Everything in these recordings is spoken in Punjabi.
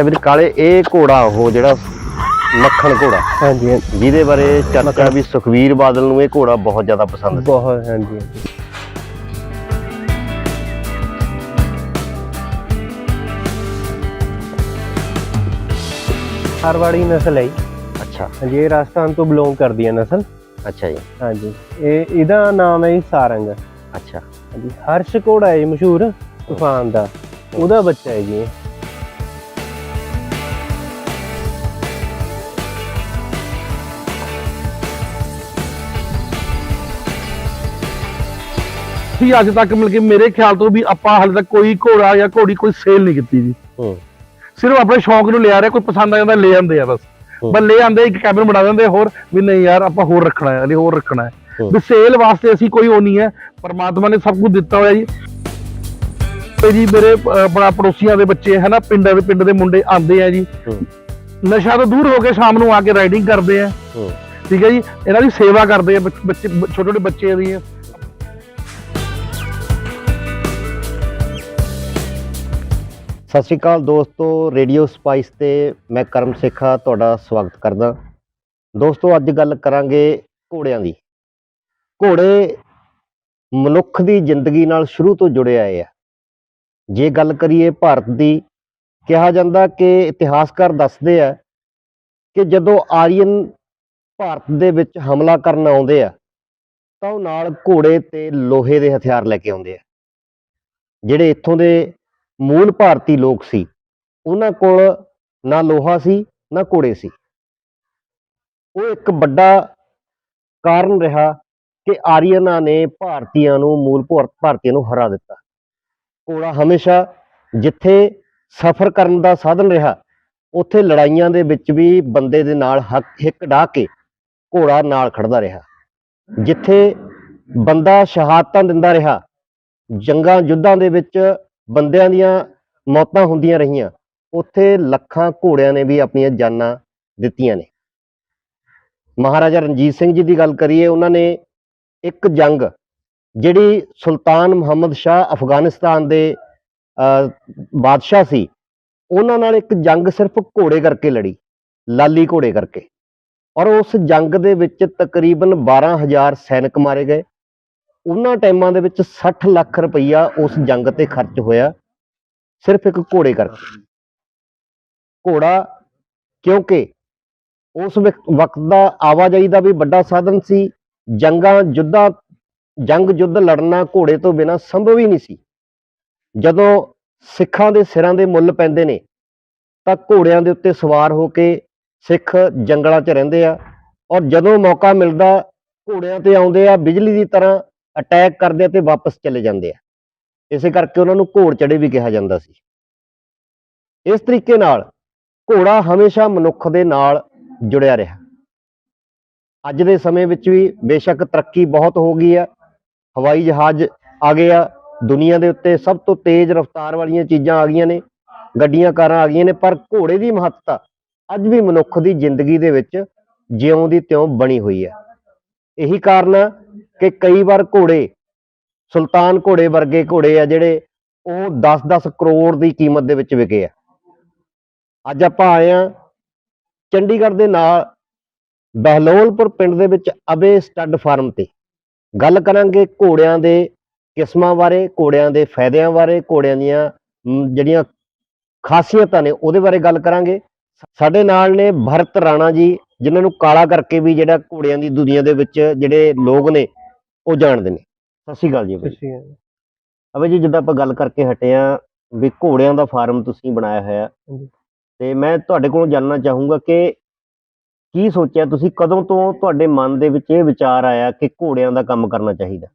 ਅੱਛਾ ਵੀਰ ਕਾਲੇ ਇਹ ਘੋੜਾ ਉਹ ਜਿਹੜਾ ਮੱਖਣ ਘੋੜਾ ਹਾਂਜੀ ਹਾਂਜੀ। ਜਿਹਦੇ ਬਾਰੇ ਚਰਚਾ ਵੀ ਸੁਖਵੀਰ ਬਾਦਲ ਨੂੰ ਇਹ ਘੋੜਾ ਬਹੁਤ ਜ਼ਿਆਦਾ ਪਸੰਦ ਸੀ। ਬਹੁਤ ਹਾਂਜੀ ਹਾਂਜੀ। ਮਾਰਵਾੜੀ ਨਸਲ ਹੈ ਜੀ। ਅੱਛਾ। ਹਾਂਜੀ ਇਹ ਰਾਜਸਥਾਨ ਤੋਂ ਬਿਲੋਂਗ ਕਰਦੀ ਹੈ ਨਸਲ। ਅੱਛਾ ਜੀ। ਹਾਂਜੀ ਇਹ ਇਹਦਾ ਨਾਮ ਹੈ ਜੀ ਸਾਰੰਗ। ਅੱਛਾ। ਹਾਂਜੀ ਹਰਸ਼ ਘੋੜਾ ਹੈ ਜੀ ਮਸ਼ਹੂਰ ਤੂਫਾਨ ਦਾ। ਉਹਦਾ ਬੱਚਾ ਹੈ ਜੀ ਇਹ। ਸੀ ਅੱਜ ਤੱਕ ਮਿਲ ਕੇ ਮੇਰੇ ਖਿਆਲ ਤੋਂ ਵੀ ਆਪਾਂ ਹਾਲੇ ਤੱਕ ਕੋਈ ਘੋੜਾ ਜਾਂ ਘੋੜੀ ਕੋਈ ਸੇਲ ਨਹੀਂ ਕੀਤੀ ਜੀ। ਹੂੰ। ਸਿਰਫ ਆਪਣੇ ਸ਼ੌਂਕ ਨੂੰ ਲਿਆ ਰਿਹਾ ਕੋਈ ਪਸੰਦ ਆ ਜਾਂਦਾ ਲੈ ਜਾਂਦੇ ਆ ਬਸ। ਬਸ ਲੈ ਆਂਦੇ ਇੱਕ ਕੈਬਨ ਬਣਾ ਦਿੰਦੇ ਹੋਰ ਵੀ ਨਹੀਂ ਯਾਰ ਆਪਾਂ ਹੋਰ ਰੱਖਣਾ ਹੈ ਹਲੇ ਹੋਰ ਰੱਖਣਾ ਹੈ। ਵੀ ਸੇਲ ਵਾਸਤੇ ਅਸੀਂ ਕੋਈ ਉਹ ਨਹੀਂ ਹੈ ਪਰਮਾਤਮਾ ਨੇ ਸਭ ਕੁਝ ਦਿੱਤਾ ਹੋਇਆ ਜੀ। ਤੇ ਜੀ ਮੇਰੇ ਆਪਣਾ ਪੜੋਸੀਆਂ ਦੇ ਬੱਚੇ ਹੈ ਨਾ ਪਿੰਡਾਂ ਦੇ ਪਿੰਡ ਦੇ ਮੁੰਡੇ ਆਂਦੇ ਆ ਜੀ। ਨਸ਼ਾ ਤੋਂ ਦੂਰ ਹੋ ਕੇ ਸ਼ਾਮ ਨੂੰ ਆ ਕੇ ਰਾਈਡਿੰਗ ਕਰਦੇ ਆ। ਠੀਕ ਹੈ ਜੀ ਇਹਨਾਂ ਦੀ ਸੇਵਾ ਕਰਦੇ ਆ ਬੱਚ- ਬੱਚੇ ਛੋਟੇ ਛੋਟੇ ਬੱਚੇ ਦੀ। ਸਤਿ ਸ਼੍ਰੀ ਅਕਾਲ ਦੋਸਤੋ, ਰੇਡੀਓ ਸਪਾਈਸ ਤੇ ਮੈਂ ਕਰਮ ਸੇਖਾ ਤੁਹਾਡਾ ਸਵਾਗਤ ਕਰਦਾ। ਦੋਸਤੋ, ਅੱਜ ਗੱਲ ਕਰਾਂਗੇ ਘੋੜਿਆਂ ਦੀ। ਘੋੜੇ ਮਨੁੱਖ ਦੀ ਜ਼ਿੰਦਗੀ ਨਾਲ ਸ਼ੁਰੂ ਤੋਂ ਜੁੜੇ ਆਏ ਆ। ਜੇ ਗੱਲ ਕਰੀਏ ਭਾਰਤ ਦੀ, ਕਿਹਾ ਜਾਂਦਾ ਕਿ ਇਤਿਹਾਸਕਾਰ ਦੱਸਦੇ ਆ ਕਿ ਜਦੋਂ ਆਰੀਅਨ ਭਾਰਤ ਦੇ ਵਿੱਚ ਹਮਲਾ ਕਰਨ ਆਉਂਦੇ ਆ, ਤਾਂ ਉਹ ਨਾਲ ਘੋੜੇ ਤੇ ਲੋਹੇ ਦੇ ਹਥਿਆਰ ਲੈ ਕੇ ਆਉਂਦੇ ਆ, ਜਿਹੜੇ ਇੱਥੋਂ ਦੇ ਮੂਲ ਭਾਰਤੀ ਲੋਕ ਸੀ। ਉਹਨਾਂ ਕੋਲ ਨਾ ਲੋਹਾ ਸੀ, ਨਾ ਘੋੜੇ ਸੀ। ਉਹ ਇੱਕ ਵੱਡਾ ਕਾਰਨ ਰਿਹਾ ਕਿ ਆਰੀਅਨਾਂ ਨੇ ਭਾਰਤੀਆਂ ਨੂੰ, ਮੂਲ ਭਾਰ- ਭਾਰਤੀਆਂ ਨੂੰ ਹਰਾ ਦਿੱਤਾ। ਘੋੜਾ ਹਮੇਸ਼ਾ ਜਿੱਥੇ ਸਫ਼ਰ ਕਰਨ ਦਾ ਸਾਧਨ ਰਿਹਾ, ਉੱਥੇ ਲੜਾਈਆਂ ਦੇ ਵਿੱਚ ਵੀ ਬੰਦੇ ਦੇ ਨਾਲ ਹੱਕ, ਹਿੱਕ ਢਾ ਕੇ ਘੋੜਾ ਨਾਲ ਖੜਦਾ ਰਿਹਾ। ਜਿੱਥੇ ਬੰਦਾ ਸ਼ਹਾਦਤਾਂ ਦਿੰਦਾ ਰਿਹਾ, ਜੰਗਾਂ ਯੁੱਧਾਂ ਦੇ ਵਿੱਚ ਬੰਦਿਆਂ ਦੀਆਂ ਮੌਤਾਂ ਹੁੰਦੀਆਂ ਰਹੀਆਂ, ਉੱਥੇ ਲੱਖਾਂ ਘੋੜਿਆਂ ਨੇ ਵੀ ਆਪਣੀਆਂ ਜਾਨਾਂ ਦਿੱਤੀਆਂ ਨੇ। ਮਹਾਰਾਜਾ ਰਣਜੀਤ ਸਿੰਘ ਜੀ ਦੀ ਗੱਲ ਕਰੀਏ, ਉਹਨਾਂ ਨੇ ਇੱਕ ਜੰਗ ਜਿਹੜੀ ਸੁਲਤਾਨ ਮੁਹੰਮਦ ਸ਼ਾਹ ਅਫਗਾਨਿਸਤਾਨ ਦੇ ਬਾਦਸ਼ਾਹ ਸੀ, ਉਹਨਾਂ ਨਾਲ ਇੱਕ ਜੰਗ ਸਿਰਫ ਘੋੜੇ ਕਰਕੇ ਲੜੀ, ਲਾਲੀ ਘੋੜੇ ਕਰਕੇ। ਔਰ ਉਸ ਜੰਗ ਦੇ ਵਿੱਚ ਤਕਰੀਬਨ 12000 ਸੈਨਿਕ ਮਾਰੇ ਗਏ ਉਹਨਾਂ ਟਾਈਮਾਂ ਦੇ ਵਿੱਚ 60 ਲੱਖ ਰੁਪਈਆ ਉਸ ਜੰਗ ਤੇ ਖਰਚ ਹੋਇਆ। ਸਿਰਫ ਇੱਕ ਘੋੜੇ ਕਰਕੇ। ਘੋੜਾ ਕਿਉਂਕਿ ਉਸ ਵਕ- ਵਕਤ ਦਾ ਆਵਾਜਾਈ ਦਾ ਵੀ ਵੱਡਾ ਸਾਧਨ ਸੀ। ਜੰਗਾਂ ਯੁੱਧਾਂ ਜੰਗ ਯੁੱਧ ਲੜਨਾ ਘੋੜੇ ਤੋਂ ਬਿਨਾ ਸੰਭਵ ਹੀ ਨਹੀਂ ਸੀ। ਜਦੋਂ ਸਿੱਖਾਂ ਦੇ ਸਿਰਾਂ ਦੇ ਮੁੱਲ ਪੈਂਦੇ ਨੇ, ਤਾਂ ਘੋੜਿਆਂ ਦੇ ਉੱਤੇ ਸਵਾਰ ਹੋ ਕੇ ਸਿੱਖ ਜੰਗਲਾਂ 'ਚ ਰਹਿੰਦੇ ਆ। ਔਰ ਜਦੋਂ ਮੌਕਾ ਮਿਲਦਾ, ਘੋੜਿਆਂ ਤੇ ਆਉਂਦੇ ਆ, ਬਿਜਲੀ ਦੀ ਤਰ੍ਹਾਂ ਅਟੈਕ ਕਰਦੇ ਤੇ ਵਾਪਸ ਚਲੇ ਜਾਂਦੇ ਆ। ਇਸੇ ਕਰਕੇ ਉਹਨਾਂ ਨੂੰ ਘੋੜ ਚੜੇ ਵੀ ਕਿਹਾ ਜਾਂਦਾ ਸੀ। ਇਸ ਤਰੀਕੇ ਨਾਲ ਘੋੜਾ ਹਮੇਸ਼ਾ ਮਨੁੱਖ ਦੇ ਨਾਲ ਜੁੜਿਆ ਰਿਹਾ। ਅੱਜ ਦੇ ਸਮੇਂ ਵਿੱਚ ਵੀ ਬੇਸ਼ੱਕ ਤਰੱਕੀ ਬਹੁਤ ਹੋ ਗਈ ਆ। ਹਵਾਈ ਜਹਾਜ਼ ਆ ਗਏ ਆ। ਦੁਨੀਆ ਦੇ ਉੱਤੇ ਸਭ ਤੋਂ ਤੇਜ਼ ਰਫ਼ਤਾਰ ਵਾਲੀਆਂ ਚੀਜ਼ਾਂ ਆ ਗਈਆਂ ਨੇ। ਗੱਡੀਆਂ, ਕਾਰਾਂ ਆ ਗਈਆਂ ਨੇ। ਪਰ ਘੋੜੇ ਦੀ ਮਹੱਤਤਾ ਅੱਜ ਵੀ ਮਨੁੱਖ ਦੀ ਜ਼ਿੰਦਗੀ ਦੇ ਵਿੱਚ ਜਿਉਂ ਦੀ ਤਿਉਂ ਬਣੀ ਹੋਈ ਹੈ ਇਹੀ ਕਾਰਨ ਕਿ ਕਈ ਵਾਰ ਘੋੜੇ, ਸੁਲਤਾਨ ਘੋੜੇ ਵਰਗੇ ਘੋੜੇ ਆ ਜਿਹੜੇ ਉਹ 10-10 ਕਰੋੜ ਦੀ ਕੀਮਤ ਦੇ ਵਿੱਚ ਵਿਕੇ ਆ। ਅੱਜ ਆਪਾਂ ਆਏ ਆ ਚੰਡੀਗੜ੍ਹ ਦੇ ਨਾਲ ਬਹਿਲੋਲਪੁਰ ਪਿੰਡ ਦੇ ਵਿੱਚ ਅਬੇ ਸਟੱਡ ਫਾਰਮ ਤੇ। ਗੱਲ ਕਰਾਂਗੇ ਘੋੜਿਆਂ ਦੇ ਕਿਸਮਾਂ ਬਾਰੇ, ਘੋੜਿਆਂ ਦੇ ਫਾਇਦਿਆਂ ਬਾਰੇ, ਘੋੜਿਆਂ ਦੀਆਂ ਜਿਹੜੀਆਂ ਖਾਸੀਅਤਾਂ ਨੇ ਉਹਦੇ ਬਾਰੇ ਗੱਲ ਕਰਾਂਗੇ। ਸਾਡੇ ਨਾਲ ਨੇ ਭਰਤ ਰਾਣਾ ਜੀ, ਜਿਨ੍ਹਾਂ ਨੂੰ ਕਾਲਾ ਕਰਕੇ ਵੀ ਜਿਹੜਾ ਘੋੜਿਆਂ ਦੀ ਦੁਨੀਆ ਦੇ ਵਿੱਚ ਜਿਹੜੇ ਲੋਕ ਨੇ ਉਹ ਜਾਣਦੇ ਨੇ ਸਤਿ ਸ਼੍ਰੀ ਅਕਾਲ ਜੀ ਜੀ। ਤੁਸੀਂ ਅਬੇ ਜੀ ਜਿੱਦਾਂ ਆਪਾਂ ਗੱਲ ਕਰਕੇ ਹਟੇ ਆ ਵੀ ਘੋੜਿਆਂ ਦਾ ਫਾਰਮ ਤੁਸੀਂ ਬਣਾਇਆ ਹੋਇਆ। ਤੇ ਮੈਂ ਤੁਹਾਡੇ ਕੋਲੋਂ ਜਾਣਨਾ ਚਾਹੂੰਗਾ ਕਿ ਕੀ ਸੋਚਿਆ ਤੁਸੀਂ ਕਦੋਂ ਤੋਂ ਤੁਹਾਡੇ ਮਨ ਦੇ ਵਿੱਚ ਇਹ ਵਿਚਾਰ ਆਇਆ ਕਿ ਘੋੜਿਆਂ ਦਾ ਕੰਮ ਕਰਨਾ ਚਾਹੀਦਾ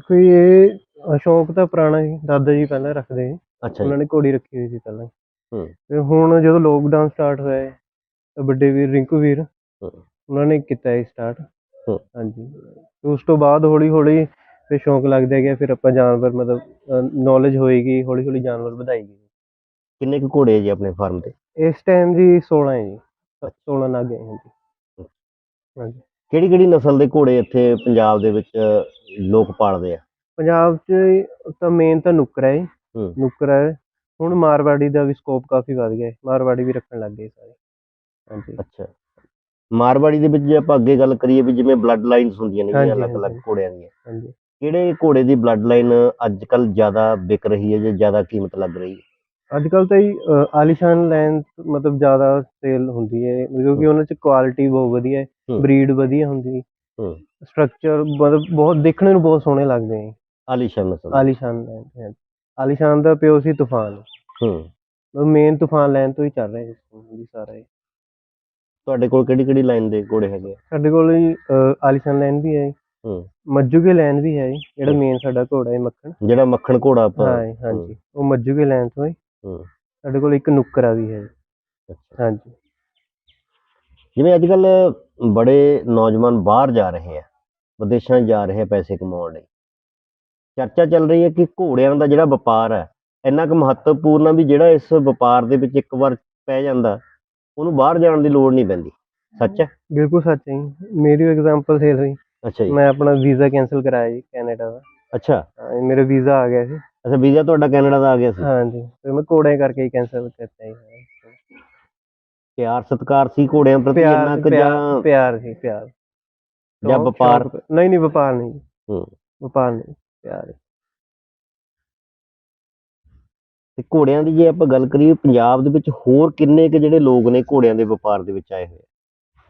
ਕੋਈ ਇਹ ਸ਼ੌਂਕ ਤਾਂ ਪੁਰਾਣਾ ਹੀ ਦਾਦਾ ਜੀ ਪਹਿਲਾਂ ਰੱਖਦੇ ਸੀ ਅੱਛਾ ਉਹਨਾਂ ਨੇ ਘੋੜੀ ਰੱਖੀ ਹੋਈ ਸੀ ਪਹਿਲਾਂ ਹੂੰ। ਤੇ ਹੁਣ ਜਦੋਂ ਲੋਕਡਾਊਨ ਸਟਾਰਟ ਹੋਇਆ ਹੈ, ਤਾਂ ਵੱਡੇ ਵੀਰ ਰਿੰਕੂ ਵੀਰ। ਉਹਨਾਂ ਨੇ ਕੀਤਾ ਇਹ ਸਟਾਰਟ। ਹਾਂਜੀ ਉਸ ਤੋਂ ਬਾਅਦ ਹੌਲੀ ਹੌਲੀ ਫਿਰ ਸ਼ੌਂਕ ਲੱਗਦਾ ਗਿਆ ਫਿਰ ਆਪਾਂ ਜਾਨਵਰ ਮਤਲਬ ਨੌਲੇਜ ਹੋਏਗੀ ਹੌਲੀ ਹੌਲੀ ਜਾਨਵਰ ਵਧਾਈ ਗਈ ਕਿੰਨੇ ਕੁ ਘੋੜੇ ਜੀ ਆਪਣੇ ਫਾਰਮ ਤੇ? ਇਸ ਟਾਈਮ ਜੀ 16 ਹੈ ਜੀ। 16 ਨਾਗੇ ਹੈ ਜੀ ਹਾਂਜੀ। ਕਿਹੜੀ ਕਿਹੜੀ ਨਸਲ ਦੇ ਘੋੜੇ ਇੱਥੇ ਪੰਜਾਬ ਦੇ ਵਿੱਚ ਲੋਕ ਪਾਲਦੇ ਆ? ਪੰਜਾਬ 'ਚ ਤਾਂ ਮੇਨ ਤਾਂ ਨੁੱਕਰ ਹੈ। ਨੁੱਕਰ ਹੈ। ਹੁਣ ਮਾਰਵਾੜੀ ਦਾ ਵੀ ਸਕੋਪ ਕਾਫੀ ਵੱਧ ਗਿਆ। ਹੈ ਮਾਰਵਾੜੀ ਵੀ ਰੱਖਣ ਲੱਗ ਗਏ ਸਾਰੇ। ਹਾਂਜੀ। ਅੱਛਾ। ਮਾਰਵਾੜੀ ਦੇ ਵਿੱਚ ਜੇ ਆਪਾਂ ਅੱਗੇ ਗੱਲ ਕਰੀਏ ਵੀ ਜਿਵੇਂ ਬਲੱਡ ਲਾਈਨਸ ਹੁੰਦੀਆਂ ਨੇ ਹਾਂਜੀ, ਅਲੱਗ-ਅਲੱਗ। ਘੋੜਿਆਂ ਦੀਆਂ ਹਾਂਜੀ। ਕਿਹੜੇ ਘੋੜੇ ਦੀ ਬਲੱਡ ਲਾਈਨ ਅੱਜ ਕੱਲ ਜ਼ਿਆਦਾ ਵਿਕ ਰਹੀ ਹੈ ਜਾਂ ਜ਼ਿਆਦਾ ਕੀਮਤ ਲੱਗ ਰਹੀ ਹੈ? ਅੱਜ ਕੱਲ ਤਾਂ ਹੀ ਆਲੀਸ਼ਾਨ ਲੈਂਡ ਮਤਲਬ ਜ਼ਿਆਦਾ ਸੇਲ ਹੁੰਦੀ ਹੈ ਕਿਉਂਕਿ ਉਹਨਾਂ ਚ ਕੁਆਲਿਟੀ ਬਹੁਤ ਵਧੀਆ ਹੈ। ਬਰੀਡ ਵਧੀਆ ਹੁੰਦੀ ਹੂੰ। ਸਟਰਕਚਰ ਮਤਲਬ ਬਹੁਤ ਦੇਖਣ ਨੂੰ ਬਹੁਤ ਸੋਹਣੇ ਲੱਗਦੇ ਹੈ ਆਲੀਸ਼ਾਨ ਨਸਲ ਆਲੀਸ਼ਾਨ ਹੈ ਆਲੀਸ਼ਾਨ ਦਾ ਪਿਓ ਸੀ ਤੂਫਾਨ। ਹੂੰ। ਮੇਨ ਤੂਫਾਨ ਲੈਂਡ ਤੋਂ ਹੀ ਚੱਲ ਰਿਹਾ ਹੈ ਸਾਰਾ ਇਹ। ਤੁਹਾਡੇ ਕੋਲ ਕਿਹੜੀ ਕਿਹੜੀ ਲਾਈਨ ਦੇ ਘੋੜੇ ਹੈਗੇ ਆ? ਸਾਡੇ ਕੋਲ ਜੀ ਆਲੀਸ਼ਾਨ ਲੈਂਡ ਵੀ ਹੈ ਹੂੰ। ਮੱਜੂਗੇ ਲੈਂਡ ਵੀ ਹੈ ਜੀ, ਜਿਹੜਾ। ਮੇਨ ਸਾਡਾ ਘੋੜਾ ਹੈ ਮੱਖਣ। ਜਿਹੜਾ ਮੱਖਣ ਘੋੜਾ ਆਪਾਂ ਹਾਂ ਜੀ, ਹਾਂਜੀ ਉਹ ਮੱਜੂਗੇ ਲੈਂਡ ਤੋਂ ਹੈ ਹੂੰ। ਸਾਡੇ ਕੋਲ ਇੱਕ ਨੁੱਕਰਾ ਵੀ ਹੈ ਜੀ, ਅੱਛਾ। ਹਾਂਜੀ ਜਿਵੇਂ ਅੱਜ ਕੱਲ ਬੜੇ ਨੌਜਵਾਨ ਬਾਹਰ ਜਾ ਰਹੇ ਆ ਵਿਦੇਸ਼ਾਂ 'ਚ ਜਾ ਰਹੇ ਆ ਪੈਸੇ ਕਮਾਉਣ ਲਈ। ਚਰਚਾ ਚੱਲ ਰਹੀ ਹੈ ਕਿ ਘੋੜਿਆਂ ਦਾ ਜਿਹੜਾ ਵਪਾਰ ਹੈ ਇੰਨਾ ਕੁ ਮਹੱਤਵਪੂਰਨ ਆ ਵੀ ਜਿਹੜਾ ਇਸ ਵਪਾਰ ਦੇ ਵਿੱਚ ਇੱਕ ਵਾਰ ਪੈ ਜਾਂਦਾ ਉਹਨੂੰ ਬਾਹਰ ਜਾਣ ਦੀ ਲੋੜ ਨਹੀਂ ਪੈਂਦੀ। ਸੱਚ ਹੈ? ਬਿਲਕੁਲ ਸੱਚ ਹੈ ਜੀ। ਮੇਰੀ ਐਗਜ਼ਾਮਪਲ ਸੇਲ ਹੋਈ। ਅੱਛਾ ਜੀ। ਮੈਂ ਆਪਣਾ ਵੀਜ਼ਾ ਕੈਨਸਲ ਕਰਾਇਆ ਜੀ ਕੈਨੇਡਾ ਦਾ। ਅੱਛਾ। ਹਾਂ, ਜੀ, ਮੇਰਾ ਵੀਜ਼ਾ ਆ ਗਿਆ ਸੀ। ਅੱਛਾ ਵੀਜ਼ਾ ਤੁਹਾਡਾ ਕੈਨੇਡਾ ਦਾ ਆ ਗਿਆ ਸੀ? ਹਾਂਜੀ ਤੇ ਮੈਂ ਘੋੜੇ ਕਰਕੇ ਹੀ ਕੈਨਸਲ ਕਰਤਾ ਜੀ। ਪਿਆਰ ਸਤਿਕਾਰ ਸੀ ਘੋੜਿਆਂ ਪ੍ਰਤੀ ਇੰਨਾ ਪਿਆਰ ਕੁ ਪਿਆਰ ਜਾਂ ਪਿਆਰ ਸੀ ਪਿਆਰ। ਜਾਂ ਸ਼ੌਕ- ਵਪਾਰ? ਸ਼ੌਕ- ਨਹੀਂ ਨਹੀਂ ਵਪਾਰ ਨਹੀਂ। ਜੀ। ਹੂੰ। ਵਪਾਰ ਨਹੀਂ ਪਿਆਰ। ਤੇ ਘੋੜਿਆਂ ਦੀ ਜੇ ਆਪਾਂ ਗੱਲ ਕਰੀਏ ਪੰਜਾਬ ਦੇ ਵਿੱਚ ਹੋਰ ਕਿੰਨੇ ਕੁ ਜਿਹੜੇ ਲੋਕ ਨੇ ਘੋੜਿਆਂ ਦੇ ਵਪਾਰ ਦੇ ਵਿੱਚ ਆਏ ਹੋਏ ਆ?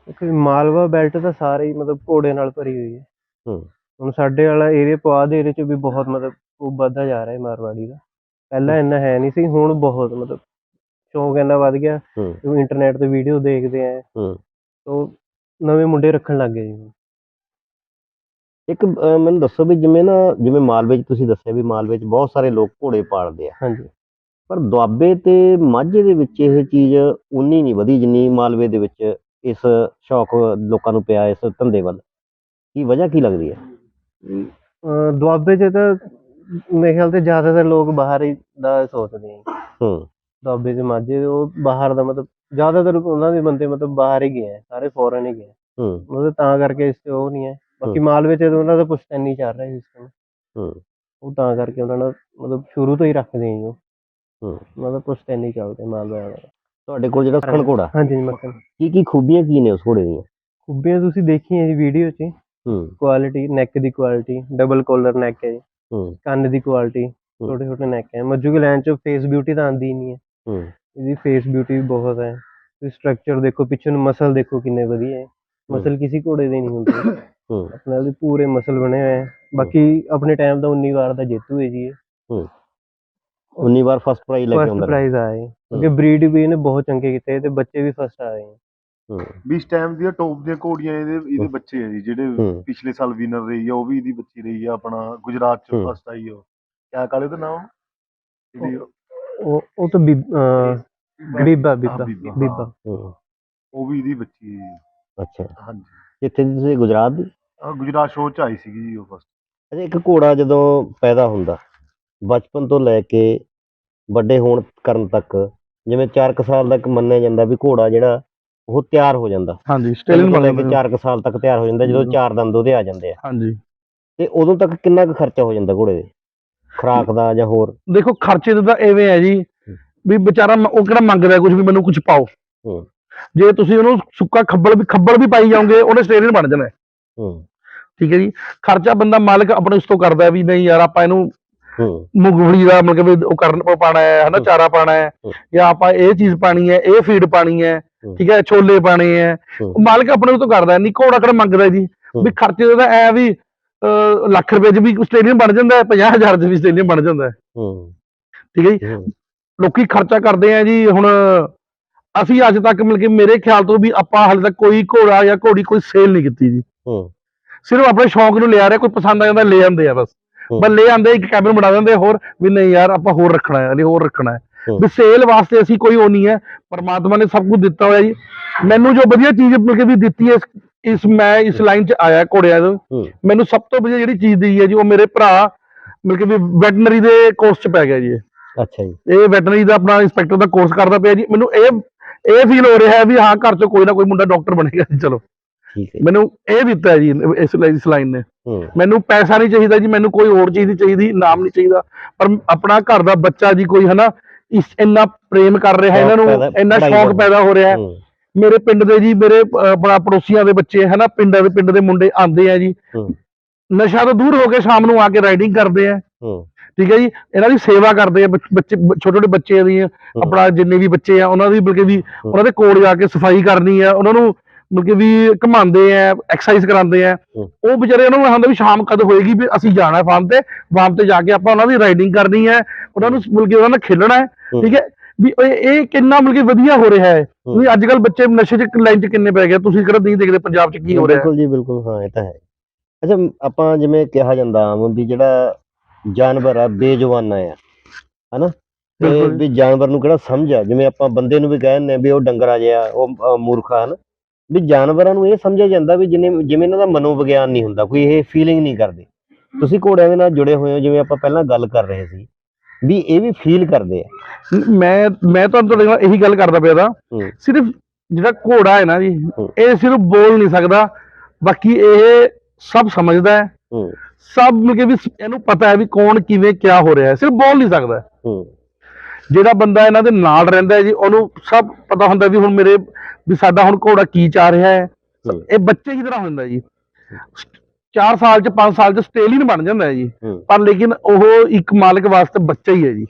ਕਿਉਂਕਿ ਮਾਲਵਾ ਬੈਲਟ ਤਾਂ ਸਾਰੇ ਹੀ ਮਤਲਬ ਘੋੜੇ ਨਾਲ ਭਰੀ ਹੋਈ ਹੈ। ਹੂੰ। ਹੁਣ ਸਾਡੇ ਵਾਲਾ ਏਰੀਆ ਪੁਆਧ ਦੇ ਏਰੀਆ ਚ ਵੀ ਬਹੁਤ ਮਤਲਬ ਉਹ ਵੱਧਦਾ ਜਾ ਰਿਹਾ ਹੈ ਮਾਰਵਾੜੀ ਦਾ। ਪਹਿਲਾਂ ਇੰਨਾ ਹੈ ਨਹੀਂ ਸੀ ਹੁਣ ਬਹੁਤ ਮਤਲਬ ਸ਼ੌਂਕ ਇੰਨਾ ਵੱਧ ਗਿਆ। ਹੂੰ। ਇੰਟਰਨੈਟ ਤੇ ਵੀਡੀਓ ਦੇਖਦੇ ਆ। ਹੂੰ। ਤੋਂ ਨਵੇਂ ਮੁੰਡੇ ਰੱਖਣ ਲੱਗ ਗਏ ਜੀ ਇੱਕ ਅਹ, ਮੈਨੂੰ ਦੱਸੋ ਵੀ ਜਿਵੇਂ ਨਾ ਜਿਵੇਂ ਮਾਲਵੇ 'ਚ ਤੁਸੀਂ ਦੱਸਿਆ ਵੀ ਮਾਲਵੇ 'ਚ ਬਹੁਤ ਸਾਰੇ ਲੋਕ ਘੋੜੇ ਪਾਲਦੇ ਆ। ਹਾਂਜੀ। ਪਰ ਦੁਆਬੇ ਤੇ ਮਾਝੇ ਦੇ ਵਿੱਚ ਇਹ ਚੀਜ਼ ਉਨੀ ਨਹੀਂ ਵਧੀ ਜਿੰਨੀ ਮਾਲਵੇ ਦੇ ਵਿੱਚ ਇਸ ਸ਼ੌਕ ਲੋਕਾਂ ਨੂੰ ਪਿਆ ਇਸ ਧੰਦੇ ਵੱਲ। ਕੀ ਵਜ੍ਹਾ ਕੀ ਲੱਗਦੀ ਹੈ? ਅਹ ਦੁਆਬੇ 'ਚ ਤਾਂ ਮੇਰੇ ਖਿਆਲ ਤੇ ਜ਼ਿਆਦਾਤਰ ਲੋਕ ਬਾਹਰ ਹੀ ਦਾ ਸੋਚਦੇ ਆ। ਹੂੰ। ਦੁਆਬੇ ਤੇ ਮਾਝੇ ਉਹ ਬਾਹਰ ਦਾ ਮਤਲਬ ਜ਼ਿਆਦਾਤਰ ਉਹਨਾਂ ਦੇ ਬੰਦੇ ਮਤਲਬ ਬਾਹਰ ਹੀ ਗਏ ਆ ਸਾਰੇ ਫੋਰਨ ਹੀ ਗਏ ਆ। ਹੂੰ। ਮਤਲਬ ਤਾਂ ਕਰਕੇ ਇਸ 'ਚ ਉਹ ਨਹੀਂ ਹੈ। ਬਾਕੀ ਹੂੰ। ਮਾਲਵੇ 'ਚ ਤਾਂ ਉਹਨਾਂ ਦਾ ਪੁਸ਼ਤੈਨੀ ਚੱਲ ਰਿਹਾ ਸਿਸਟਮ ਹੂੰ। ਉਹ ਤਾਂ ਕਰਕੇ ਉਹਨਾਂ ਨਾਲ ਮਤਲਬ ਸ਼ੁਰੂ ਤੋਂ ਹੀ ਰੱਖਦੇ ਆ ਜੀ ਉਹ। ਹੂੰ ਮਤਲਬ ਪੁਸ਼ਤੈਨੀ ਚੱਲਦੇ ਮਾਲਵੇ ਵਾਲਾ। ਤੁਹਾਡੇ ਕੋਲ ਜਿਹੜਾ ਸਖਣ ਘੋੜਾ ਹਾਂਜੀ ਜੀ ਮੱਖਣ। ਕੀ ਕੀ ਖੂਬੀਆਂ ਕੀ ਨੇ ਉਸ ਘੋੜੇ ਦੀਆਂ? ਖੂਬੀਆਂ ਤੁਸੀਂ ਦੇਖੀਆਂ ਜੀ ਵੀਡੀਓ 'ਚ? ਹੂੰ। ਕੁਆਲਿਟੀ ਨੈਕ ਦੀ ਕੁਆਲਿਟੀ ਡਬਲ ਕੋਲਰ ਨੈਕ ਹੈ ਜੀ। ਹੂੰ। ਕੰਨ ਦੀ ਕੁਆਲਿਟੀ ਛੋਟੇ ਛੋਟੇ ਨੈਕ ਹੈ। ਮੱਜੂ ਕੇ ਲਾਈਨ 'ਚ ਫੇਸ ਬਿਊਟੀ ਤਾਂ ਆਂਦੀ ਹੀ ਨਹੀਂ ਹੈ। ਹੂੰ। ਇਹਦੀ ਫੇਸ ਬਿਊਟੀ ਵੀ ਬਹੁਤ ਹੈ। ਤੁਸੀਂ ਸਟਰਕਚਰ ਦੇਖੋ ਪਿੱਛੇ ਨੂੰ ਮਸਲ ਦੇਖੋ ਕਿੰਨੇ ਵਧੀਆ ਹੈ। ਮਸਲ ਕਿਸੇ ਘੋੜੇ ਦੇ ਨਹੀਂ ਹੁੰਦੇ। ਹੂੰ। ਆਪਣੇ ਉਹਦੇ ਪੂਰੇ ਮਸਲ ਬਣੇ ਹੋਏ ਹੈ। ਬਾਕੀ ਆਪਣੇ ਟਾਈਮ ਦਾ 19 ਵਾਰ ਦਾ ਜੇਤੂ ਹੈ ਜੀ ਇਹ। 19 ਵਾਰ ਫਸਟ ਪ੍ਰਾਈਜ਼ ਲੈ ਕੇ ਫਸਟ ਆਉਂਦਾ ਰਿਹਾ। ਪ੍ਰਾਈਜ਼ ਆਏ ਕਿਉਂਕਿ ਬਰੀਡ ਵੀ ਇਹਨੇ ਬਹੁਤ ਚੰਗੇ ਕੀਤੇ ਤੇ ਬੱਚੇ ਵੀ ਫਸਟ ਆਏ ਹੈ। ਹੂੰ। ਵੀ ਇਸ ਟਾਈਮ ਦੀਆਂ ਟੌਪ ਦੀਆਂ ਘੋੜੀਆਂ ਇਹਦੇ ਇਹਦੇ ਹੂੰ। ਬੱਚੇ ਆ ਜੀ ਜਿਹੜੇ ਹੂੰ। ਪਿਛਲੇ ਸਾਲ ਵਿਨਰ ਰਹੀ ਆ ਉਹ ਵੀ ਇਹਦੀ ਬੱਚੀ ਰਹੀ ਆ ਆਪਣਾ ਗੁਜਰਾਤ ਚ ਹੂੰ। ਫਸਟ ਆਈ ਉਹ। ਕਿਆ ਕਾਲੇ ਦਾ ਨਾਮ? ਉਹ ਉਹ ਤਾਂ ਬੀਬ- ਅਹ ਬੀਬਾ। ਬੀਬਾ ਹਾਂ, ਬੀਬਾ, ਬੀਬਾ ਹੂੰ। ਉਹ ਵੀ ਇਹਦੀ ਬੱਚੀ ਹੈ ਜੀ। ਅੱਛਾ। ਹਾਂਜੀ। ਕਿੱਥੇ ਦੀ ਤੁਸੀਂ ਗੁਜਰਾਤ ਦੀ? ਆਹ ਗੁਜਰਾਤ ਸ਼ੋਅ ਚ ਆਈ ਸੀਗੀ ਜੀ ਉਹ ਫਸਟ ਅੱਛਾ ਇੱਕ ਘੋੜਾ ਜਦੋਂ ਪੈਦਾ ਹੁੰਦਾ ਬਚਪਨ ਤੋਂ ਲੈ ਕੇ ਵੱਡੇ ਹੋਣ ਕਰਨ ਤੱਕ ਜਿਵੇਂ 4 ਸਾਲ ਤੱਕ ਮੰਨਿਆ ਜਾਂਦਾ ਵੀ ਘੋੜਾ ਜਿਹੜਾ ਉਹ ਤਿਆਰ ਹੋ ਜਾਂਦਾ। ਹਾਂਜੀ ਤੋਂ ਬਣ ਜਾਂਦਾ 4 ਸਾਲ ਤੱਕ ਤਿਆਰ ਹੋ ਜਾਂਦਾ ਜਦੋਂ ਹਮ। ਚਾਰ ਦੰਦ ਉਹਦੇ ਆ ਜਾਂਦੇ ਆ। ਹਾਂਜੀ। ਤੇ ਉਦੋਂ ਤੱਕ ਕਿੰਨਾ ਕੁ ਖਰਚਾ ਹੋ ਜਾਂਦਾ ਘੋੜੇ ਦੇ? ਖੁਰਾਕ ਦਾ ਜਾਂ ਹੋਰ? ਦੇਖੋ ਖਰਚੇ ਦਾ ਤਾਂ ਐਵੇਂ ਹੈ ਜੀ ਵੀ ਵਿਚਾਰਾ ਉਹ ਕਿਹੜਾ ਮੰਗਦਾ ਕੁਝ ਵੀ ਮੈਨੂੰ ਕੁਝ ਪਾਓ। ਜੇ ਤੁਸੀਂ ਉਹਨੂੰ ਸੁੱਕਾ ਖੱਬਲ ਵੀ ਖੱਬਲ ਵੀ ਪਾਈ ਜਾਓਗੇ ਉਹਨੇ ਸਟੇਰਿੰਗ ਬਣ ਜਾਣਾ। ਠੀਕ ਹੈ ਜੀ। ਖਰਚਾ ਬੰਦਾ ਮਾਲਕ ਆਪਣੇ ਉਸ ਤੋਂ ਕਰਦਾ ਵੀ ਨਹੀਂ ਯਾਰ ਆਪਾਂ ਇਹਨੂੰ ਮੂੰਗਫਲੀ ਦਾ ਮਤਲਬ ਕਿ ਉਹ ਕਰਨ ਪਾਣਾ ਹੈ ਹਨਾ। ਚਾਰਾ ਪਾਣਾ ਹੈ। ਜਾਂ ਆਪਾਂ ਇਹ ਚੀਜ਼ ਪਾਣੀ ਹੈ ਇਹ ਫੀਡ ਪਾਣੀ ਹੈ। ਠੀਕ ਹੈ ਛੋਲੇ ਪਾਣੇ ਹੈ। ਮਾਲਕ ਆਪਣੇ ਤੋਂ ਕਰਦਾ ਨਹੀਂ ਘੋੜਾ ਕਿਹੜਾ ਮੰਗਦਾ ਜੀ। ਵੀ ਖਰਚੇ ਦਾ ਐ ਵੀ ਲੱਖ ਰੁਪਏ 'ਚ ਵੀ ਸਟੇਡੀਅਮ ਬਣ ਜਾਂਦਾ ਹੈ 50000 'ਚ ਵੀ ਸਟੇਡੀਅਮ ਬਣ ਜਾਂਦਾ ਹੈ। ਠੀਕ ਹੈ ਜੀ? ਲੋਕੀ ਖਰਚਾ ਕਰਦੇ ਆ ਜੀ ਹੁਣ ਅਸੀਂ ਅੱਜ ਤੱਕ ਮਿਲ ਕੇ ਮੇਰੇ ਖਿਆਲ ਤੋਂ ਵੀ ਆਪਾਂ ਹਾਲੇ ਤੱਕ ਕੋਈ ਘੋੜਾ ਜਾਂ ਘੋੜੀ ਕੋਈ ਸੇਲ ਨਹੀਂ ਕੀਤੀ ਜੀ। ਹੂੰ। ਸਿਰਫ ਆਪਣੇ ਸ਼ੌਂਕ ਨੂੰ ਲਿਆ ਰਿਹਾ ਕੋਈ ਪਸੰਦ ਆ ਜਾਂਦਾ ਲੈ ਜਾਂਦੇ ਆ ਬਸ। ਹੂੰ। ਬਸ ਲੈ ਆਂਦੇ ਇੱਕ ਕੈਬਨ ਬਣਾ ਦਿੰਦੇ ਹੋਰ ਵੀ ਨਹੀਂ ਯਾਰ ਆਪਾਂ ਹੋਰ ਰੱਖਣਾ ਹੈ ਨਹੀਂ ਹੋਰ ਰੱਖਣਾ ਹੈ। ਵੀ ਸੇਲ ਵਾਸਤੇ ਅਸੀਂ ਕੋਈ ਉਹ ਨਹੀਂ ਹੈ ਪਰਮਾਤਮਾ ਨੇ ਸਭ ਕੁਝ ਦਿੱਤਾ ਹੋਇਆ ਜੀ। ਮੈਨੂੰ ਜੋ ਵਧੀਆ ਚੀਜ਼ ਮਿਲ ਕੇ ਵੀ ਦਿੱਤੀ ਹੈ ਇਸ- ਮੈਂ ਇਸ ਲਾਈਨ 'ਚ ਆਇਆ ਘੋੜਿਆਂ ਤੋਂ ਮੈਨੂੰ ਸਭ ਤੋਂ ਵਧੀਆ ਜਿਹੜੀ ਚੀਜ਼ ਦੀ ਹੈ ਜੀ ਉਹ ਮੇਰੇ ਭਰਾ ਮਿਲ ਕੇ ਵੀ ਵੈਟਨਰੀ ਦੇ ਕੋਰਸ 'ਚ ਪੈ ਗਿਆ ਜੀ। ਅੱਛਾ ਜੀ। ਇਹ ਵੈਟਰਨਰੀ ਦਾ ਆਪਣਾ ਇੰਸਪੈਕਟਰ ਦਾ ਕੋਰਸ ਕਰਦਾ ਪਿਆ ਜੀ। ਮੈਨੂੰ ਇਹ ਇਹ ਫੀਲ ਹੋ ਰਿਹਾ ਹੈ ਵੀ ਹਾਂ ਘਰ ਚੋਂ ਕੋਈ ਨਾ ਕੋਈ ਮੁੰਡਾ ਡਾਕਟਰ ਬਣੇਗਾ ਚਲੋ। ਠੀਕ ਹੈ ਮੈਨੂੰ ਇਹ ਦਿੱਤਾ ਜੀ ਇਸ ਇਸ ਲਾਈਨ ਨੇ। ਮੈਨੂੰ ਪੈਸਾ ਨਹੀਂ ਚਾਹੀਦਾ ਜੀ ਮੈਨੂੰ ਕੋਈ ਹੋਰ ਚੀਜ਼ ਨਹੀਂ ਚਾਹੀਦੀ ਨਾਮ ਨਹੀਂ ਚਾਹੀਦਾ। ਪਰ ਆਪਣਾ ਘਰ ਦਾ ਬੱਚਾ ਜੀ ਕੋਈ ਹਨਾ ਇਸ ਇੰਨਾ ਪ੍ਰੇਮ ਕਰ ਰਿਹਾ ਇਹਨਾਂ ਨੂੰ ਇੰਨਾ ਸ਼ੌਕ। ਪੈਦਾ ਹੋ ਰਿਹਾ। ਮੇਰੇ ਪਿੰਡ ਦੇ ਜੀ ਮੇਰੇ ਆਪਣਾ ਪੜੋਸੀਆਂ ਦੇ ਬੱਚੇ ਹਨਾ ਪਿੰਡਾਂ ਦੇ ਪਿੰਡ ਦੇ ਮੁੰਡੇ ਆਉਂਦੇ ਆ ਜੀ। ਨਸ਼ਾ ਤੋਂ ਦੂਰ ਹੋ ਕੇ ਸ਼ਾਮ ਨੂੰ ਆ ਕੇ ਰਾਈਡਿੰਗ ਕਰਦੇ ਆ। ਠੀਕ ਹੈ ਜੀ ਇਹਨਾਂ ਦੀ ਸੇਵਾ ਕਰਦੇ ਆ ਬੱਚ- ਬੱਚੇ ਛੋਟੇ ਛੋਟੇ ਬੱਚੇ ਦੀ ਆਪਣਾ ਜਿੰਨੇ ਵੀ ਬੱਚੇ ਆ ਉਹਨਾਂ ਦੀ ਬਲਕਿ ਵੀ ਉਹਨਾਂ ਦੇ ਕੋਲ ਜਾ ਕੇ ਸਫ਼ਾਈ ਕਰਨੀ ਆ ਉਹਨਾਂ ਨੂੰ ਬਲਕਿ ਵੀ ਘਮਾਉਂਦੇ ਆ ਐਕਸਰਸਾਈਜ਼ ਕਰਾਉਂਦੇ ਆ। ਉਹ ਵਿਚਾਰੇ ਉਹਨਾਂ ਨੂੰ ਹੁੰਦਾ ਵੀ ਸ਼ਾਮ ਕਦ ਹੋਏਗੀ ਵੀ ਅਸੀਂ ਜਾਣਾ ਫਾਰਮ ਤੇ ਫਾਰਮ ਤੇ ਜਾ ਕੇ ਆਪਾਂ ਉਹਨਾਂ ਦੀ ਰਾਈਡਿੰਗ ਕਰਨੀ ਹੈ ਉਹਨਾਂ ਨੂੰ ਬਲਕਿ ਉਹਨਾਂ ਨਾਲ ਖੇਲਣਾ ਹੈ। ਠੀਕ ਹੈ? ਵੀ ਇਹ ਕਿੰਨਾ ਬਲਕਿ ਵਧੀਆ ਹੋ ਰਿਹਾ ਹੈ। ਵੀ ਅੱਜ ਕੱਲ ਬੱਚੇ ਨਸ਼ੇ ਚ ਲਾਈਨ ਚ ਕਿੰਨੇ ਪੈ ਗਏ ਤੁਸੀਂ ਕਿਹੜਾ ਨਹੀਂ ਦੇਖਦੇ ਪੰਜਾਬ ਚ ਕੀ ਹੋ ਰਿਹਾ ਬਿਲਕੁਲ ਜੀ ਬਿਲਕੁਲ ਹਾਂ ਇਹ ਤਾਂ ਹੈ। ਅੱਛਾ ਆਪਾਂ ਜਿਵੇਂ ਕਿਹਾ ਜਾਂਦਾ ਆਮ ਵੀ ਜਿਹੜਾ ਜਾਨਵਰ ਆ ਬੇਜਵਾਨਾ ਆ ਹਨਾ? ਤੇ। ਵੀ ਜਾਨਵਰ ਨੂੰ ਕਿਹੜਾ ਸਮਝ ਆ? ਜਿਵੇਂ ਆਪਾਂ ਬੰਦੇ ਨੂੰ ਵੀ ਕਹਿ ਦਿੰਦੇ ਆ ਵੀ ਉਹ ਡੰਗਰਾ ਜਿਹਾ ਉਹ ਮੂਰਖ ਹਨਾ? ਵੀ ਜਾਨਵਰਾਂ ਨੂੰ ਇਹ ਸਮਝਿਆ ਜਾਂਦਾ ਵੀ ਜਿਵੇਂ ਜਿਵੇਂ ਇਹਨਾਂ ਦਾ ਮਨੋਵਿਗਿਆਨ ਨਹੀਂ ਹੁੰਦਾ ਕੋਈ ਇਹ ਫੀਲਿੰਗ ਨਹੀਂ ਕਰਦੇ। ਤੁਸੀਂ ਘੋੜਿਆਂ ਦੇ ਨਾਲ ਜੁੜੇ ਹੋਏ ਹੋ ਜਿਵੇਂ ਆਪਾਂ ਪਹਿਲਾਂ ਗੱਲ ਕਰ ਰਹੇ ਸੀ ਵੀ ਇਹ ਵੀ ਫੀਲ ਕਰਦੇ ਆ। ਮੈਂ ਮੈਂ ਤੁਹਾਨੂੰ ਤੁਹਾਡੇ ਨਾਲ ਇਹੀ ਗੱਲ ਕਰਦਾ ਪਿਆ ਦਾ। ਸਿਰਫ ਜਿਹੜਾ ਘੋੜਾ ਹੈ ਨਾ ਜੀ। ਇਹ ਸਿਰਫ ਬੋਲ ਨਹੀਂ ਸਕਦਾ ਬਾਕੀ ਇਹ ਸਭ ਸਮਝਦਾ ਹੈ। ਸਭ ਮਿਲ ਕੇ ਵੀ ਇਹਨੂੰ ਪਤਾ ਹੈ ਵੀ ਕੌਣ ਕਿਵੇਂ ਕਿਆ ਹੋ ਰਿਹਾ ਹੈ ਸਿਰਫ ਬੋਲ ਨਹੀਂ ਸਕਦਾ। ਹੂੰ। ਜਿਹੜਾ ਬੰਦਾ ਇਹਨਾਂ ਦੇ ਨਾਲ ਰਹਿੰਦਾ ਹੈ ਜੀ ਉਹਨੂੰ ਸਭ ਪਤਾ ਹੁੰਦਾ ਵੀ ਹੁਣ ਮੇਰੇ ਵੀ ਸਾਡਾ ਹੁਣ ਘੋੜਾ ਕੀ ਚਾਹ ਰਿਹਾ ਹੈ। ਇਹ ਬੱਚੇ ਦੀ ਤਰ੍ਹਾਂ ਹੁੰਦਾ ਜੀ। 4 ਸਾਲ ਚ 5 ਸਾਲ ਚ ਸਟੇਲਿਨ ਬਣ ਜਾਂਦਾ ਹੈ ਜੀ। ਪਰ ਲੇਕਿਨ ਉਹ ਇੱਕ ਮਾਲਕ ਵਾਸਤੇ ਬੱਚਾ ਹੀ ਹੈ ਜੀ।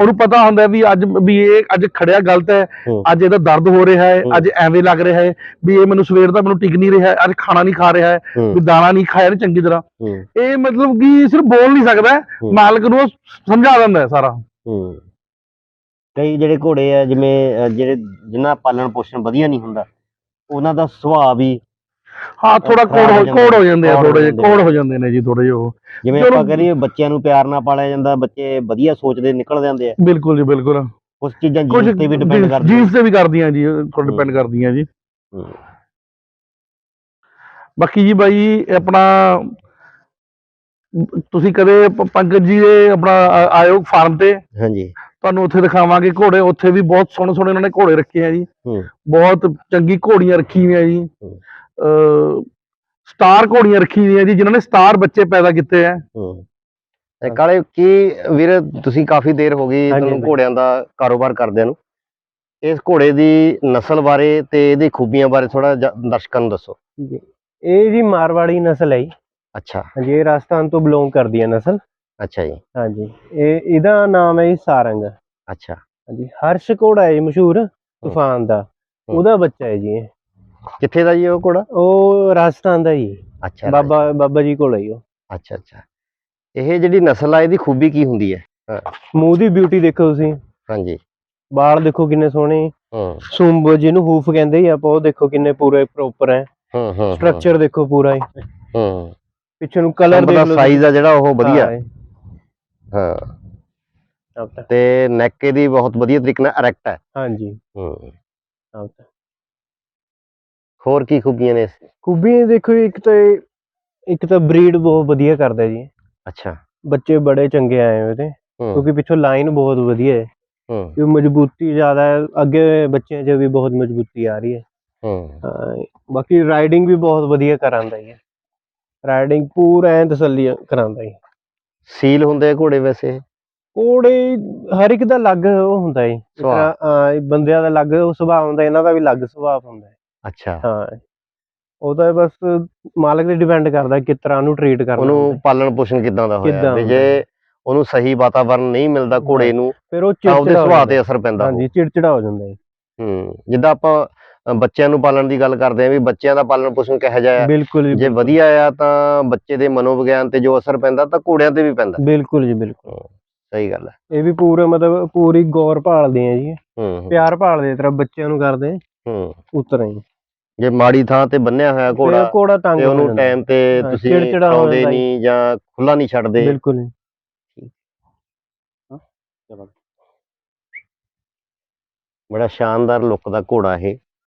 ਉਹਨੂੰ ਪਤਾ ਹੁੰਦਾ ਵੀ ਅੱਜ ਵੀ ਇਹ ਅੱਜ ਖੜਿਆ ਗਲਤ ਹੈ। ਅੱਜ ਇਹਦਾ ਦਰਦ ਹੋ ਰਿਹਾ ਹੈ। ਅੱਜ ਐਵੇਂ ਲੱਗ ਰਿਹਾ ਹੈ ਵੀ ਇਹ ਮੈਨੂੰ ਸਵੇਰ ਦਾ ਮੈਨੂੰ ਟਿਕ ਨਹੀਂ ਰਿਹਾ ਅੱਜ ਖਾਣਾ ਨਹੀਂ ਖਾ ਰਿਹਾ ਹੈ ਵੀ ਦਾਣਾ ਨਹੀਂ ਖਾਇਆ ਚੰਗੀ ਤਰ੍ਹਾਂ। ਇਹ ਮਤਲਬ ਕਿ ਸਿਰਫ ਬੋਲ ਨਹੀਂ ਸਕਦਾ। ਮਾਲਕ ਨੂੰ ਉਹ ਸਮਝਾ ਦਿੰਦਾ ਸਾਰਾ। ਹੂੰ ਕਈ ਜਿਹੜੇ ਘੋੜੇ ਆ ਜਿਵੇਂ ਅ, ਜਿਹੜੇ ਜਿਨ੍ਹਾਂ ਪਾਲਣ ਪੋਸ਼ਣ ਵਧੀਆ ਨਹੀਂ ਹੁੰਦਾ ਉਹਨਾਂ ਦਾ ਸੁਭਾਅ ਵੀ ਹਾਂ ਥੋੜਾ ਕੋੜ ਹੋ ਕੋੜ ਹੋ ਜਾਂਦੇ ਆ ਥੋੜੇ ਜਿਹੇ। ਕੋੜ ਹੋ ਜਾਂਦੇ ਨੇ ਜੀ ਥੋੜੇ ਜਿਹੇ ਉਹ ਜਿਵੇਂ ਚਲੋ। ਆਪਾਂ ਕਰੀਏ ਬੱਚਿਆਂ ਨੂੰ ਪਿਆਰ ਨਾਲ ਪਾਲਿਆ ਜਾਂਦਾ ਬੱਚੇ ਵਧੀਆ ਸੋਚਦੇ ਨਿਕਲ ਜਾਂਦੇ ਆ ਬਿਲਕੁਲ ਜੀ ਬਿਲਕੁਲ ਕੁਝ ਚੀਜ਼ਾਂ ਕੁਝ ਤੇ ਵੀ ਡਿਪੈਂਡ ਕਰਦੀਆਂ ਜੀਨਸ ਤੇ ਵੀ ਕਰਦੀਆਂ ਜੀ ਥੋੜਾ ਹੂੰ। ਡਿਪੈਂਡ ਕਰਦੀਆਂ ਜੀ ਹੂੰ। ਬਾਕੀ ਜੀ ਬਾਈ ਆਪਣਾ ਤੁਸੀਂ ਕਦੇ ਪ- ਪੰਕਜ ਜੀ ਦੇ ਆਪਣਾ ਆ- ਆਇਓ ਫਾਰਮ ਤੇ। ਹਾਂਜੀ। ਤੁਹਾਨੂੰ ਉੱਥੇ ਦਿਖਾਵਾਂਗੇ ਘੋੜੇ। ਉੱਥੇ ਵੀ ਬਹੁਤ ਸੋਹਣੇ ਸੋਹਣੇ ਉਹਨਾਂ ਨੇ ਘੋੜੇ ਰੱਖੇ ਆ ਜੀ। ਹੂੰ। ਬਹੁਤ ਚੰਗੀ ਘੋੜੀਆਂ ਰੱਖੀ ਹੋਈਆਂ ਜੀ। ਹੂੰ। ਅ ਸਟਾਰ ਘੋੜੀਆਂ ਰੱਖੀ ਹੋਈਆਂ ਜੀ ਜਿਨ੍ਹਾਂ ਨੇ ਸਟਾਰ ਬੱਚੇ ਪੈਦਾ ਕੀਤੇ ਆ। ਹੂੰ। ਤੇ ਕਾਲੇ ਕੀ ਵੀਰ ਤੁਸੀਂ ਕਾਫੀ ਦੇਰ ਹੋ ਗਈ ਹਾਂਜੀ, ਤੁਹਾਨੂੰ ਹਾਂਜੀ। ਘੋੜਿਆਂ ਦਾ ਕਾਰੋਬਾਰ ਕਰਦਿਆਂ ਨੂੰ। ਇਸ ਘੋੜੇ ਦੀ ਨਸਲ ਬਾਰੇ ਤੇ ਇਹਦੀ ਖੂਬੀਆਂ ਬਾਰੇ ਥੋੜਾ ਦਰਸ਼ਕਾਂ ਨੂੰ ਦੱਸੋ। ਇਹ ਜੀ ਮਾਰਵਾੜੀ ਨਸਲ ਹੈ ਜੀ। ਅੱਛਾ। ਹਾਂਜੀ ਇਹ ਰਾਜਸਥਾਨ ਤੋਂ ਬਿਲੋਂਗ ਕਰਦੀ ਹੈ ਨਸਲ। ਅੱਛਾ ਜੀ। ਹਾਂਜੀ ਇਹ ਇਹਦਾ ਨਾਮ ਹੈ ਜੀ ਸਾਰੰਗ। ਅੱਛਾ। ਹਾਂਜੀ ਹਰਸ਼ ਘੋੜਾ ਹੈ ਜੀ ਮਸ਼ਹੂਰ ਤੂਫਾਨ ਦਾ। ਉਹਦਾ ਬੱਚਾ ਹੈ ਜੀ ਇਹ। ਕਿੱਥੇ ਦਾ ਜੀ ਉਹ ਘੋੜਾ? ਉਹ ਰਾਜਸਥਾਨ ਦਾ ਜੀ। ਅੱਛਾ ਬਾਬਾ ਬਾਬਾ ਜੀ ਕੋਲ ਹੈ ਉਹ। ਅੱਛਾ ਅੱਛਾ। ਇਹ ਜਿਹੜੀ ਨਸਲ ਆ ਇਹਦੀ ਖੂਬੀ ਕੀ ਹੁੰਦੀ ਹੈ? ਮੂੰਹ ਦੀ ਬਿਊਟੀ ਦੇਖੋ ਤੁਸੀਂ। ਹਾਂਜੀ। ਵਾਲ ਦੇਖੋ ਕਿੰਨੇ ਸੋਹਣੇ। ਹੂੰ। ਸੁੰਬ ਜਿਹਨੂੰ ਹੂਫ ਕਹਿੰਦੇ ਹੀ ਆਪਾਂ ਉਹ ਦੇਖੋ ਕਿੰਨੇ ਪੂਰੇ ਪ੍ਰੋਪਰ ਹੈ। ਹੂੰ ਹੂੰ ਸਟਰਕਚਰ ਦੇਖੋ ਪੂਰਾ ਹੀ। ਹੂੰ। ਪਿੱਛੇ ਨੂੰ ਕਲਰ ਦਾ ਲਓ ਸਾਈਜ਼ ਆ ਜਿਹੜਾ ਉਹ ਵਧੀਆ। ਹਾਂ, ਤਾਂ- ਨੈਕ ਇਹਦੀ ਬਹੁਤ ਵਧੀਆ ਤਰੀਕੇ ਨਾਲ ਇਰੈਕਟ ਹੈ। ਹਾਂਜੀ। ਹੂੰ। ਹੋਰ ਕੀ ਖੂਬੀਆਂ ਨੇ ਇਸ? ਦੇਖੋ ਇੱਕ ਤਾਂ ਇੱਕ ਤਾਂ ਬਰੀਡ ਬਹੁਤ ਵਧੀਆ ਕਰਦਾ ਜੀ। ਅੱਛਾ। ਬੱਚੇ ਬੜੇ ਚੰਗੇ ਆਏ ਹੂੰ। ਕਿਉਂਕਿ ਪਿੱਛੋਂ ਲਾਈਨ ਬਹੁਤ ਵਧੀਆ ਹੈ। ਹੂੰ। ਕਿ ਮਜ਼ਬੂਤੀ ਜ਼ਿਆਦਾ ਹੈ ਅੱਗੇ ਬੱਚਿਆਂ 'ਚ ਵੀ ਬਹੁਤ ਮਜ਼ਬੂਤੀ ਆ ਰਹੀ ਹੈ। ਹੂੰ। ਹਾਂ, ਬਾਕੀ ਰਾਈਡਿੰਗ ਵੀ ਬਹੁਤ ਵਧੀਆ ਕਰਾਂਦਾ ਹੈ ਰਾਈਡਿੰਗ ਪੂਰਾ ਐਂ ਤਸੱਲੀ ਕਰਾਂਦਾ ਹੈ ਸੀਲ ਹੁੰਦੇ ਆ ਘੋੜੇ ਵੈਸੇ? ਕੋੜੇ ਹਰ ਇੱਕ ਦਾ ਅਲੱਗ ਉਹ ਹੁੰਦਾ ਹੈ ਜਿਸ ਸੁਭਾਅ। ਤਰ੍ਹਾਂ ਅਹ, ਬੰਦਿਆਂ ਦਾ ਅਲੱਗ ਉਹ ਸੁਭਾਅ ਹੁੰਦਾ ਇਹਨਾਂ ਦਾ ਵੀ ਅਲੱਗ ਸੁਭਾਅ ਹੁੰਦਾ ਹੈ। ਅੱਛਾ। ਹਾਂ। ਉਹ ਤਾਂ ਬਸ ਮਾਲਕ ਤੇ ਡਿਪੈਂਡ ਕਰਦਾ ਕਿਸ ਤਰ੍ਹਾਂ ਨੂੰ ਟ੍ਰੀਟ ਕਰਨਾ ਹੁੰਦਾ ਉਹਨੂੰ ਹੈ। ਪਾਲਣ ਪੋਸ਼ਣ ਕਿਦਾਂ ਦਾ ਹੋਇਆ? ਕਿੱਦਾਂ ਵੀ ਜੇ ਉਹਨੂੰ ਸਹੀ ਵਾਤਾਵਰਨ ਨਹੀਂ ਮਿਲਦਾ ਘੋੜੇ। ਨੂੰ ਫਿਰ ਉਹ ਤਾਂ ਉਹਦੇ ਚਿੜਚਿੜਾ ਹੋ ਸੁਭਾਅ ਜਾਂਦਾ ਤੇ ਅਸਰ ਪੈਂਦਾ ਹਾਂਜੀ ਚਿੜਚਿੜਾ ਹੋ ਜਾਂਦਾ ਹੈ। ਹੂੰ ਜਿੱਦਾਂ ਆਪਾਂ ਬੱਚਿਆਂ ਨੂੰ ਪਾਲਣ ਦੀ ਗੱਲ ਕਰਦੇ ਆਂ ਵੀ ਬੱਚਿਆਂ ਦਾ ਪਾਲਣ ਪੋਸ਼ਣ ਕਿਹੋ ਜਿਹਾ ਆ? ਬਿਲਕੁਲ ਜੀ। ਵਧੀਆ ਆ ਤਾਂ ਬੱਚੇ ਦੇ ਮਨੋਵਿਗਿਆਨ ਤੇ ਜੋ ਅਸਰ ਪੈਂਦਾ ਤਾਂ ਘੋੜਿਆਂ ਤੇ ਵੀ ਪੈਂਦਾ। ਬਿਲਕੁਲ ਜੀ ਬਿਲਕੁਲ। ਸਹੀ ਗੱਲ ਹੈ ਇਹ ਵੀ ਪੂਰਾ ਮਤਲਬ ਪੂਰੀ ਗੌਰ ਭਾਲਦੇ ਆ ਜੀ। ਪਿਆਰ ਭਾਲਦੇ ਤਰ੍ਹਾਂ ਬੱਚਿਆਂ ਨੂੰ ਕਰਦੇ ਹੂੰ। ਉਤਰ ਹੀ। ਜੇ ਮਾੜੀ ਥਾਂ ਤੇ ਬੰਨਿਆ ਹੋਇਆ ਘੋੜਾ ਘੋੜਾ ਤੰਗ ਤੇ ਉਹਨੂੰ ਟਾਈਮ ਤੇ ਤੁਸੀਂ ਜੀ। ਨਹੀਂ ਜਾਂ ਖੁੱਲਾ ਨਹੀਂ ਛੱਡਦੇ। ਬਿਲਕੁਲ। ਬੜਾ ਸ਼ਾਨਦਾਰ ਲੁੱਕ ਦਾ ਘੋੜਾ ਇਹ।